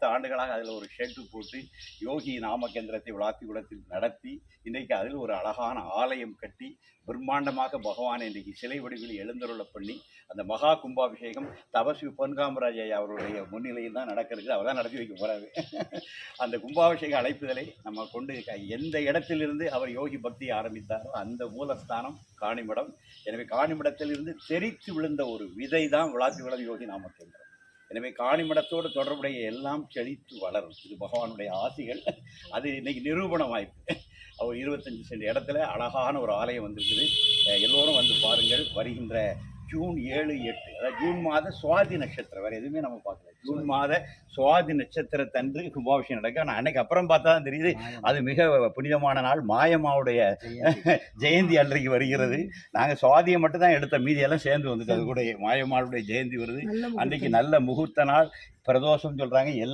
பத்து ஆண்டுகளாக அதில் ஒரு ஷெட்டு போட்டு யோகி நாமகேந்திரத்தை விளாத்தி குளத்தில் நடத்தி இன்றைக்கு அதில் ஒரு அழகான ஆலயம் கட்டி பிரம்மாண்டமாக பகவான் இன்றைக்கு சிலை வடிவில் எழுந்தருள பண்ணி அந்த மகா கும்பாபிஷேகம் தபஸ்வி பொன்காமராஜ் ஐயா அவருடைய முன்னிலையில் தான் நடக்கிறது. அவர் தான் நடத்தி வைக்க போகிறாரு அந்த கும்பாபிஷேக அழைப்புதலை நம்ம கொண்டு எந்த இடத்திலிருந்து அவர் யோகி பக்தியை ஆரம்பித்தாரோ அந்த மூலஸ்தானம் காணிமடம். எனவே காணிமடத்திலிருந்து தெரித்து விழுந்த ஒரு விதை தான் விளாத்தி விளம் யோகி நாமகேந்திரம் எனவே காணிமடத்தோடு தொடர்புடைய எல்லாம் செழித்து வளரும். இது பகவானுடைய ஆசைகள். அது இன்னைக்கு நிரூபணம் ஆயிருக்கு அவர் இருபத்தஞ்சு சென்ட் இடத்துல அழகான ஒரு ஆலயம் வந்திருக்குது. எல்லோரும் வந்து பாருங்கள். வருகின்ற ஜூன் ஏழு எட்டு. அதாவது ஜூன் மாத சுவாதி நட்சத்திரம். வேறு எதுவுமே நம்ம பார்க்கல. ஜூன் மாத சுவாதி நட்சத்திரத்தன்று கும்பாபிஷேகம் நடக்கும். ஆனால் அன்னைக்கு அப்புறம் பார்த்தா தான் தெரியுது அது மிக புனிதமான நாள். மாயம்மாவுடைய ஜெயந்தி. அன்றைக்கு வருகிறது. நாங்கள் சுவாதியை மட்டும் தான் எடுத்த மீதியெல்லாம் சேர்ந்து வந்துட்டு அது கூட மாயம்மாளுடைய ஜெயந்தி வருது. அன்றைக்கு நல்ல முகூர்த்த நாள். பிரதோஷம் சொல்கிறாங்க எல்லா